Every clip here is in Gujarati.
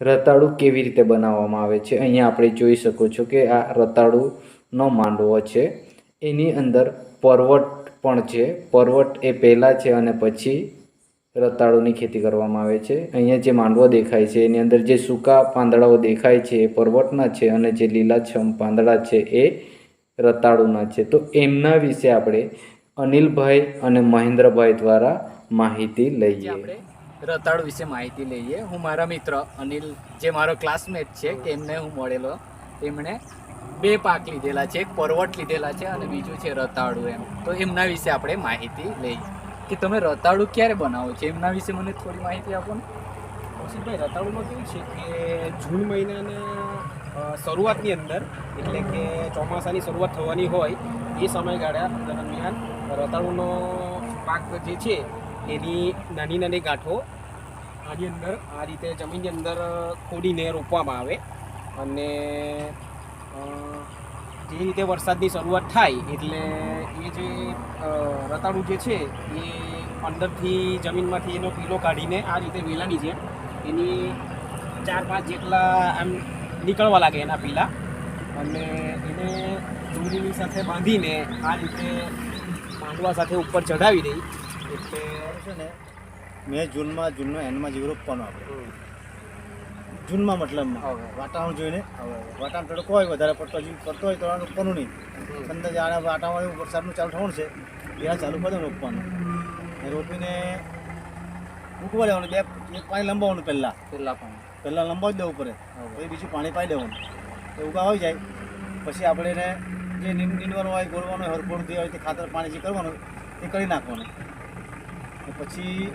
રતાળુ કેવી રીતે બનાવવામાં આવે છે? અહીંયા આપણે જોઈ શકો છો કે આ રતાળુનો માંડવો છે. એની અંદર પરવટ પણ છે. પરવટ એ પહેલાં છે અને પછી રતાળુની ખેતી કરવામાં આવે છે. અહીંયા જે માંડવો દેખાય છે, એની અંદર જે સૂકા પાંદડાઓ દેખાય છે એ પરવટના છે અને જે લીલાછમ પાંદડા છે એ રતાળુના છે. તો એમના વિશે આપણે અનિલભાઈ અને મહેન્દ્રભાઈ દ્વારા માહિતી લઈએ. આપણે રતાળુ વિશે માહિતી લઈએ. હું મારા મિત્ર અનિલ જે મારો ક્લાસમેટ છે કે એમને હું મળેલો. એમણે બે પાક લીધેલા છે એક પરવટ લીધેલા છે અને બીજું છે રતાળુ એમ. તો એમના વિશે આપણે માહિતી લઈએ. કે તમે રતાળુ ક્યારે બનાવો છો? એમના વિશે મને થોડી માહિતી આપો ને. કૌશિકભાઈ રતાળુમાં કેવું છે કે જૂન મહિનાના શરૂઆતની અંદર એટલે કે ચોમાસાની શરૂઆત થવાની હોય એ સમયગાળા દરમિયાન રતાળુનો પાક જે છે એની નાની નાની ગાંઠો આની અંદર, આ રીતે જમીનની અંદર ખોડીને રોપવામાં આવે. અને જે રીતે વરસાદની શરૂઆત થાય એટલે એ જે રતાળું જે છે, એ અંદરથી જમીનમાંથી એનો પીલો કાઢીને આ રીતે વેલાની જેમ એની ચાર પાંચ જેટલા આમ નીકળવા લાગે એના પીલા. અને એને દોરીની સાથે બાંધીને આ રીતે માંડવા સાથે ઉપર ચઢાવી દઈ. એટલે છે ને મે જૂનમાં જૂનનો એન્ડમાં જેવું રોપવાનું આપણે જૂનમાં મતલબમાં. વાતાવરણ જોઈને. વાતાવરણ તડકો હોય વધારે પડતો હજી પડતો હોય તો રોકવાનું રોપવાનું નહીં. અંદર જાણે વાતાવરણ વરસાદનું ચાલુ થવાનું છે. એના ચાલુ કરી રોપવાનું. રોપીને મૂકવા દેવાનું. બે એક પાણી લંબાવવાનું પહેલાં. પહેલાં પાણી. પહેલાં લંબાવી દેવું પડે. પછી બીજું પાણી પાઈ દેવાનું. એ ઉગા હોય જાય. પછી આપણે એને જે નીંદ નીંદવાનું હોય ગોળવાનું હોય હરખોડથી હોય તે ખાતર પાણી જે કરવાનું એ કરી નાખવાનું. પછી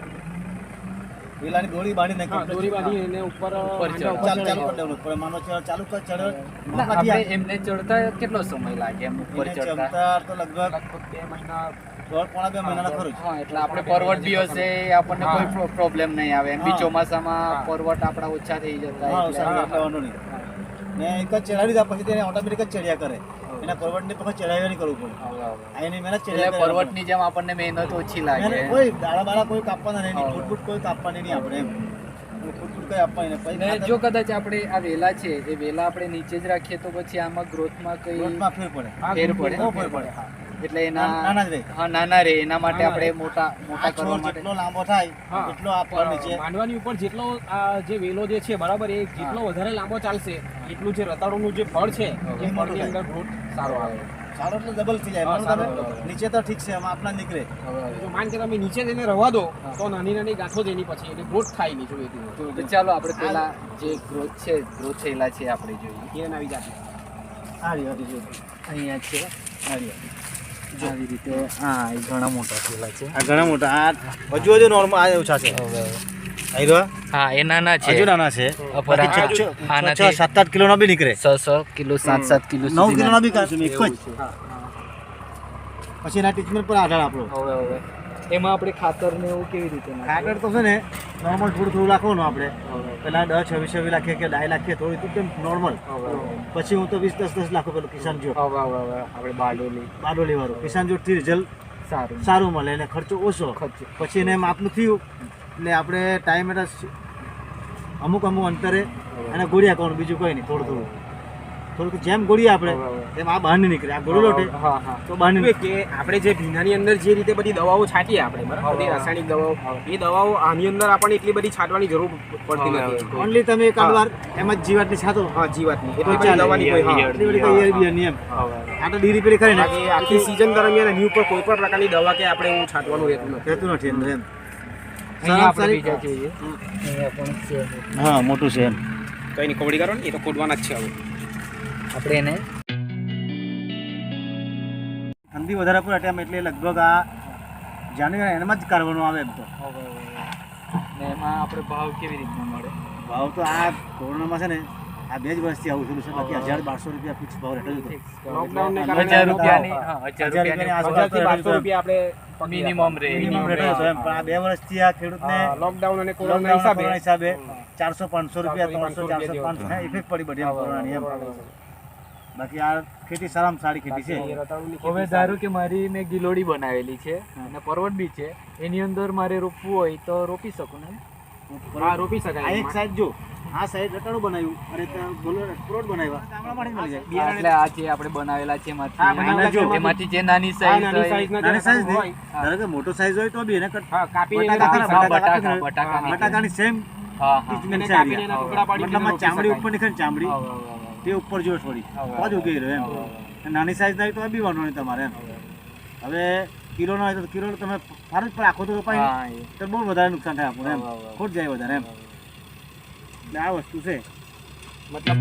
પેલાની દોરી બાંધી નાખી. દોરી બાંધી એને ઉપર ઉપર. ઉપર ચાલુ ચાલુ કરી દેવાનું. પડે માનો ચાલ- ચાલુ કર ચડે આપણે એમને ચડતા કેટલો સમય લાગે એમ ઉપર ચડતા તો લગભગ લગભગ બે મહિના. દોઢ પોણા બે મહિનાના હા એટલે આપણે પરવટ બી હશે આપણને કોઈ પ્રોબ્લેમ નહીં આવે. એમ બી ચોમાસામાં. પરવટ આપણા ઓછા થઈ જતા હા નહીં. ને એક જ ચડાવી દીધા પછી તેને ઓટોમેટિક જ ચડ્યા કરે. એના પરવડને પછી ચડાવ્યા નહીં કરવું પડે. એની મહેનત ચડાવી ચડ્યા પર્વતની જેમ આપણને મહેનત ઓછી લાગે. કોઈ દાડા બાળા કોઈ કાપવાના નહીં ફૂટ ફૂટ કોઈ કાપવાની નહીં આપણે એમ. જો કદાચ આપણે આ વેલા છે એ વેલા આપણે નીચે જ રાખીએ તો પછી આમાં ગ્રોથમાં કઈ ફેર પડે. ફેર પડે. ફેર પડે એટલે એના નાના રહે. હા નાના રે એના માટે આપણે મોટા મોટા કરવા માટે જેટલો લાંબો થાય એટલો આ પર નીચે. માંડવાની ઉપર જેટલો આ જે વેલો જે છે બરાબર એ જેટલો વધારે લાંબો ચાલશે એટલું જે રતાળુનું જે ફળ છે એ ફળની અંદર ગ્રોથ સારો આવે. સારો એટલે ડબલ થઈ જાય. તમે નીચે તો ઠીક છે આમાં આપણા નીકળે. જો માન કે તમે નીચે જઈને રવા દો તો નાની નાની ગાંઠો જ એની પછી એટલે ગ્રોથ થાય નહીં જોઈએ તો ચાલો આપણે પેલા જે ગ્રોથ છે ગ્રોથ થયેલા છે આપણે જોઈએ. એ નવી જાત આ રહ્યો, આ રહ્યો. અહીંયા છે. આ રહ્યો. આવી રીતે હા એ ઘણા મોટા થયેલા છે. આ ઘણા મોટા આ હજુ હજુ નોર્મલ આ ઓછા છે. હા એ નાના છે. હજુ નાના છે. સાત આઠ કિલોના બી નીકળે. છ છ કિલો સાત સાત કિલો નવ સુધીના. કિલોના બી કાચું એક જ. પછી એના ટ્રીટમેન્ટ પર આધાર આપણો. હવે હવે. એમાં આપણે ખાતર ને એવું કેવી રીતે ખાતર તો છે ને નોર્મલ થોડું થોડું ને આપણે. પેલા દસ છવ્વીસ છવ્વીસ રાખીએ કે ડાય રાખીએ થોડી તો કેમ નોર્મલ. પછી હું તો વીસ દસ દસ લાખો પેલું કિસાન હવે. આપણે બારડોલી. બારડોલી વાળું. કિસાન જોતથી રિઝલ્ટ સારું. સારું મળે અને ખર્ચો ઓછો. ખર્ચો. પછી એને માપનું થયું એટલે આપણે ટાઈમ એટલે અમુક અમુક અંતરે અને ગોળિયા કરવાનું બીજું કંઈ નહીં થોડું થોડું. થોડુંક જેમ ગોળીએ આપણે. એમ આ બહાર નીકળે આ ગોળી લોટે હા હા તો બહાર નીકળે. કે આપણે જે ભીનાની અંદર જે રીતે બધી દવાઓ છાંટીએ આપણે બરાબર? બધી રાસાયણિક દવાઓ એ દવાઓ આની અંદર આપણને એટલી બધી છાંટવાની જરૂર પડતી નથી. ઓનલી તમે એક વાર એમ જ જીવાતની છાતો હા જીવાતની. એટલી બધી દવાની કોઈ હા. એટલી બધી કઈ ઈયર બીયર હવે. આ તો ડીરી પેરી કરીને આખી સીઝન દરમિયાન એની ઉપર કોઈ પણ પ્રકારની દવા કે આપણે એવું છાંટવાનું રહેતું નથી. રહેતું નથી એમ આપણે સારી- બીજા જોઈએ. અહીંયા પણ છે હા મોટું છે એમ. કઈ નહીં કવડી કરો ને એ તો કોડવાના જ છે હવે. આપણે એને ઠંડી વધારે પડે ટાઈમ એટલે લગભગ આ જાન્યુઆરી એનામાં જ કરવાનું આવે એમ તો. ને એમાં આપણે ભાવ કેવી રીતના મળે? ભાવ તો આ કોરોનામાં છે ને આ બે જ વર્ષથી આવું થયું છે બાકી હજાર બારસો રૂપિયા ફિક્સ ભાવ રહેતો હતો. હજાર રૂપિયાની મિનિમમ રે મિનિમમ હતો એમ. પણ આ બે વર્ષથી આ ખેડૂતને લોકડાઉન અને કોરોના હિસાબે. હિસાબે ચારસો પાંચસો રૂપિયા ત્રણસો ચારસો પાંચસો હા ઇફેક્ટ પડી બધી કોરોનાની એમ. બાકી આ ખેતી સારામાં સારી ખેતી છે. હવે ધારો કે મારી મેં ગિલોડી બનાવેલી છે અને પર્વત બી છે એની અંદર મારે રોપવું હોય તો રોપી શકું ને? રોપી શકાય એક. સાઈડ જો આ સાઈડ રતાળું બનાવ્યું અને પ્લોટ બનાવ્યા. એટલે આ જે આપણે બનાવેલા છે એમાંથી જે નાની સાઈઝ નાની નહીં. ધારો કે મોટો સાઈઝ હોય તો બી એને કાપી બટાકા બટાકા બટાકાની સેમ છે ચામડી ઉપર નીકળે ચામડી. તે ઉપર જો થોડી બાજુ તો જ ઉગી રહ્યો એમ નાની સાઈઝ ના તો બી વાંધો નહીં તમારે એમ. હવે કિલો ના હોય તો કિલો તમે ફાર પણ આખો તો રોપાય તો બહુ વધારે નુકસાન થાય આપણને એમ. ખોટ જાય વધારે એમ. એટલે આ વસ્તુ છે. મતલબ